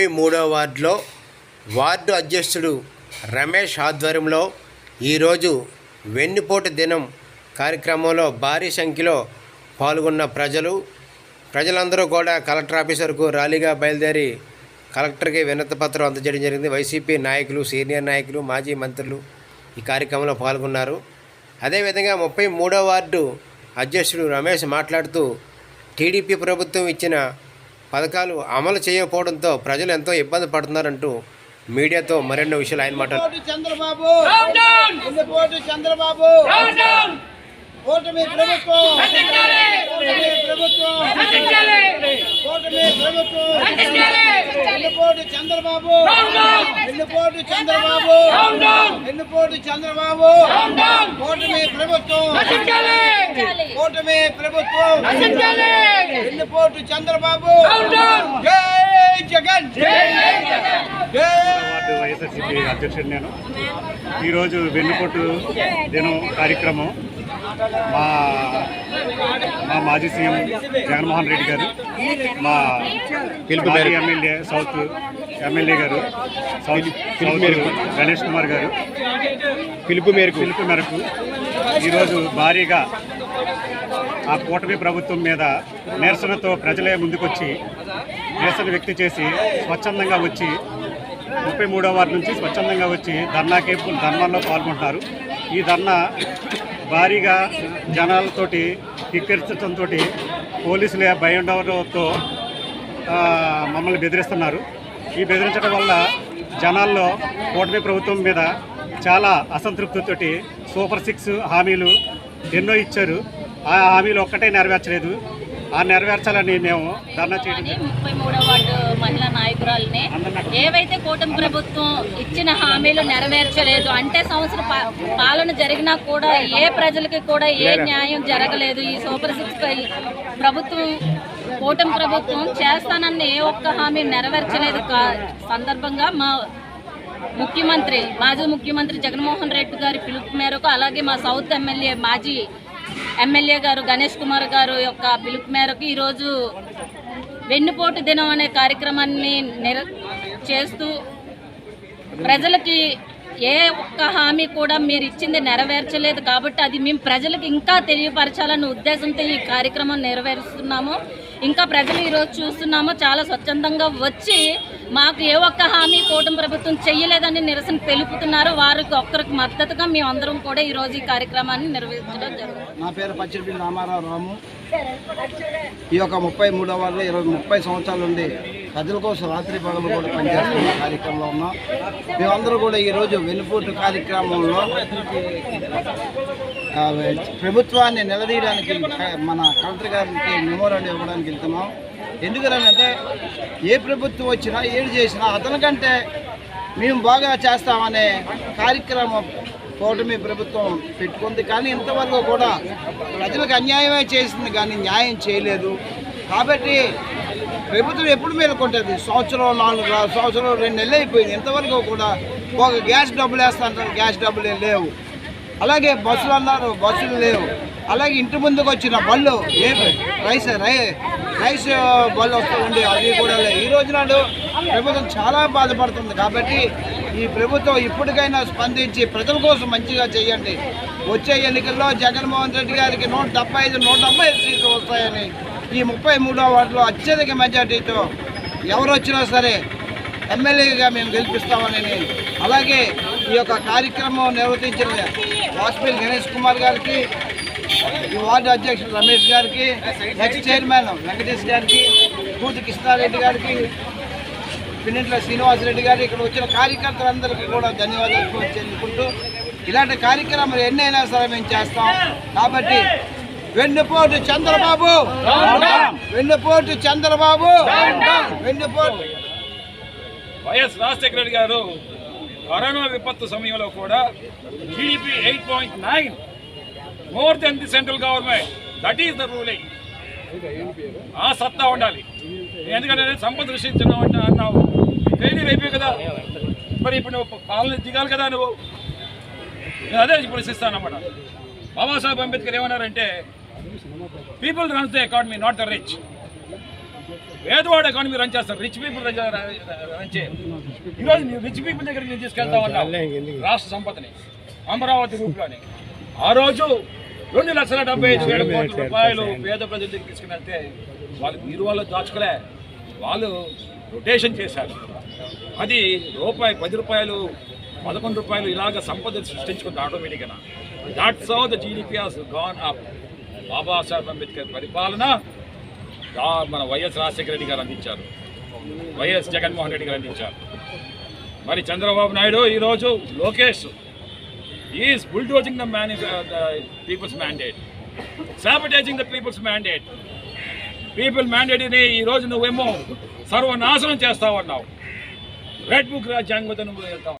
ముప్పై మూడో వార్డులో వార్డు అధ్యక్షుడు రమేష్ ఆధ్వర్యంలో ఈరోజు వెన్నుపోటు దినం కార్యక్రమంలో భారీ సంఖ్యలో పాల్గొన్న ప్రజలు ప్రజలందరూ కూడా కలెక్టర్ ఆఫీస్ వరకు ర్యాలీగా బయలుదేరి కలెక్టర్కి వినతి పత్రం అందజేయడం జరిగింది. వైసీపీ నాయకులు సీనియర్ నాయకులు మాజీ మంత్రులు ఈ కార్యక్రమంలో పాల్గొన్నారు. అదేవిధంగా ముప్పై మూడో వార్డు అధ్యక్షుడు రమేష్ మాట్లాడుతూ టీడీపీ ప్రభుత్వం ఇచ్చిన పథకాలు అమలు చేయకపోవడంతో ప్రజలు ఎంతో ఇబ్బంది పడుతున్నారంటూ మీడియాతో మరెన్నో విషయాలు ఆయన మాట్లాడారు చంద్రబాబు. చంద్రబాబు? ఓటమి ప్రభుత్వం ఓటమి ప్రభుత్వం ఓటమి ప్రభుత్వం ఎన్నుకోటి చంద్రబాబు. ఎన్నుకోటి చంద్రబాబు? ఎన్నుకోటి చంద్రబాబు? ఓటమి ప్రభుత్వం. ఓటమి ప్రభుత్వం. ఎన్నుకోటి చంద్రబాబు? జై జగన్! జై వార్డు వైఎస్ఆర్సీపీ అధ్యక్షుడు నేను. ఈరోజు వెన్నుపోటు దినం కార్యక్రమం మా మా మాజీ సీఎం జగన్మోహన్ రెడ్డి గారు మా పిలుపు ఎమ్మెల్యే సౌత్ ఎమ్మెల్యే గారు సౌత్ సౌత్ గణేష్ కుమార్ గారు. పిలుపు మేరకు. పిలుపు మేరకు ఈరోజు భారీగా ఆ కూటమి ప్రభుత్వం మీద నిరసనతో ప్రజలే ముందుకొచ్చి నిరసన వ్యక్తి చేసి స్వచ్ఛందంగా వచ్చి ముప్పై మూడో వారి నుంచి స్వచ్ఛందంగా వచ్చి ధర్నాకి ధర్నాల్లో పాల్గొంటున్నారు. ఈ ధర్నా భారీగా జనాలతోటి కిక్కిరించడంతో పోలీసులు భయం మమ్మల్ని బెదిరిస్తున్నారు. ఈ బెదిరించడం వల్ల జనాల్లో కూటమి ప్రభుత్వం మీద చాలా అసంతృప్తితోటి సూపర్ సిక్స్ హామీలు ఎన్నో ఇచ్చారు. ఆ హామీలు ఒక్కటే నెరవేర్చలేదు. ఆ నెరవేర్చాలని మేము ధర్నా చేయడం ముప్పై వార్డు వల్లనే ఏవైతే కూటమి ప్రభుత్వం ఇచ్చిన హామీలు నెరవేర్చలేదు అంటే సంవత్సరం పాలన జరిగినా కూడా ఏ ప్రజలకి కూడా ఏ న్యాయం జరగలేదు. ఈ సూపర్ సిక్స్ ప్రభుత్వం కూటమి ప్రభుత్వం చేస్తానని ఏ ఒక్క హామీ నెరవేర్చలేదు. కా- సందర్భంగా మా ముఖ్యమంత్రి మాజీ ముఖ్యమంత్రి జగన్మోహన్ రెడ్డి గారి పిలుపు మేరకు అలాగే మా సౌత్ ఎమ్మెల్యే మాజీ ఎమ్మెల్యే గారు గణేష్ కుమార్ గారు యొక్క పిలుపు మేరకు ఈరోజు వెన్నుపోటు దినం అనే కార్యక్రమాన్ని నిర చేస్తూ ప్రజలకి ఏ ఒక్క హామీ కూడా మీరు ఇచ్చింది నెరవేర్చలేదు కాబట్టి అది మేము ప్రజలకు ఇంకా తెలియపరచాలన్న ఉద్దేశంతో ఈ కార్యక్రమం నెరవేరుస్తున్నాము. ఇంకా ప్రజలు ఈరోజు చూస్తున్నాము చాలా స్వచ్ఛందంగా వచ్చి మాకు ఏ ఒక్క హామీ కూటమి ప్రభుత్వం చెయ్యలేదని నిరసన తెలుపుతున్నారు. వారికి ఒక్కరికి మద్దతుగా మేమందరం కూడా ఈరోజు ఈ కార్యక్రమాన్ని నిర్వహించడం జరుగుతుంది. నా పేరు పచ్చిరెడ్డి రామారావు రాము. ఈ యొక్క ముప్పై మూడవ వారిలో ఇరవై ముప్పై సంవత్సరాల నుండి ప్రజల కోసం రాత్రి పగలు కూడా పనిచేస్తున్న కార్యక్రమంలో ఉన్నాం. మేమందరూ కూడా ఈరోజు వెలుపూట కార్యక్రమంలో ప్రభుత్వాన్ని నిలదీయడానికి మన కలెక్టర్ గారికి మెమోరాండం ఇవ్వడానికి వెళ్తున్నాం. ఎందుకనంటే ఏ ప్రభుత్వం వచ్చినా ఏది చేసినా అతనికంటే మేము బాగా చేస్తామనే కార్యక్రమం కూటమి ప్రభుత్వం పెట్టుకుంది. కానీ ఇంతవరకు కూడా ప్రజలకు అన్యాయమే చేసింది కానీ న్యాయం చేయలేదు. కాబట్టి ప్రభుత్వం ఎప్పుడు మేలుకుంటుంది? సంవత్సరం నాలుగు సంవత్సరం రెండు నెలలు అయిపోయింది. ఇంతవరకు కూడా ఒక గ్యాస్ డబ్బులు వేస్తా అంటారు. గ్యాస్ డబ్బులు లేవు. అలాగే బస్సులు అన్నారు. బస్సులు లేవు. అలాగే ఇంటి ముందుకు వచ్చిన బళ్ళు ఏ రైస్ రైస్ బళ్ళు వస్తుందండి అవి కూడా ఈ రోజు నాడు ప్రభుత్వం చాలా బాధపడుతుంది కాబట్టి ఈ ప్రభుత్వం ఇప్పటికైనా స్పందించి ప్రజల కోసం మంచిగా చేయండి. వచ్చే ఎన్నికల్లో జగన్మోహన్ రెడ్డి గారికి నూట డెబ్బై ఐదు నూట డెబ్బై ఐదు సీట్లు వస్తాయని ఈ ముప్పై మూడో వార్డులో అత్యధిక మెజార్టీతో ఎవరు వచ్చినా సరే ఎమ్మెల్యేగా మేము గెలిపిస్తామని అలాగే ఈ యొక్క కార్యక్రమం నిర్వర్తించిన వాజ్పేయి గణేష్ కుమార్ గారికి ఈ వార్డు అధ్యక్షుడు రమేష్ గారికి నెక్స్ట్ చైర్మన్ వెంకటేష్ గారికి కూతి కృష్ణారెడ్డి గారికి పిన్నింట్ల శ్రీనివాసరెడ్డి గారు ఇక్కడ వచ్చిన కార్యకర్తలందరికీ కూడా ధన్యవాదాలు చెల్లుకుంటూ ఇలాంటి కార్యక్రమాలు ఎన్నైనా సరే మేము చేస్తాం. కాబట్టి వెన్నుపోటు చంద్రబాబు! వెన్నుపోటు చంద్రబాబు! వెన్నుపోటు వైఎస్ రాజశేఖర రెడ్డి గారు కరోనా విపత్తు సమయంలో కూడా GDP eight point nine more than the central government that is the ruling ఆ సత్తా ఉండాలి. ఎందుకంటే సంపద సృష్టించినావు అంటే అన్నావు. ఫెయిల్యూర్ అయిపోయి కదా. మరి ఇప్పుడు నువ్వు పాలన దిగాలి కదా నువ్వు. నేను అదే ఇప్పుడు ఇస్తానన్నమాట బాబాసాహెబ్ అంబేద్కర్ ఏమన్నారంటే people runs the economy not the rich పేదవాడు ఎకానమీ రన్ చేస్తారు. రిచ్ పీపుల్ రన్ చే ఈరోజు రిచ్ పీపుల్ దగ్గరికి నేను తీసుకెళ్తా ఉన్నావు రాష్ట్ర సంపదని. అమరావతి రూపులోని ఆ రోజు రెండు లక్షల డెబ్బై ఐదు వేల కోట్ల రూపాయలు పేద ప్రజల దగ్గరికి తీసుకుని వెళ్తే వాళ్ళు మీరు వాళ్ళు దాచుకోలే. వాళ్ళు రొటేషన్ చేశారు. అది రూపాయి పది రూపాయలు పదకొండు రూపాయలు ఇలాగ సంపద సృష్టించుకుంది ఆటోమేటిక్గా that's how the GDP has gone up Babasaheb Ambedkar పరిపాలన మన వైఎస్ రాజశేఖర రెడ్డి గారు అందించారు. వైఎస్ జగన్మోహన్ రెడ్డి గారు అందించారు. మరి చంద్రబాబు నాయుడు ఈరోజు Lokesh is bulldozing the many the people's mandate sabotaging the people's mandate people మ్యాండేట్ని ఈరోజు నువ్వేమో సర్వనాశనం చేస్తావు అన్నావు రెడ్ బుక్ రాజ్యాంగంతో నువ్వు వెళ్తావు.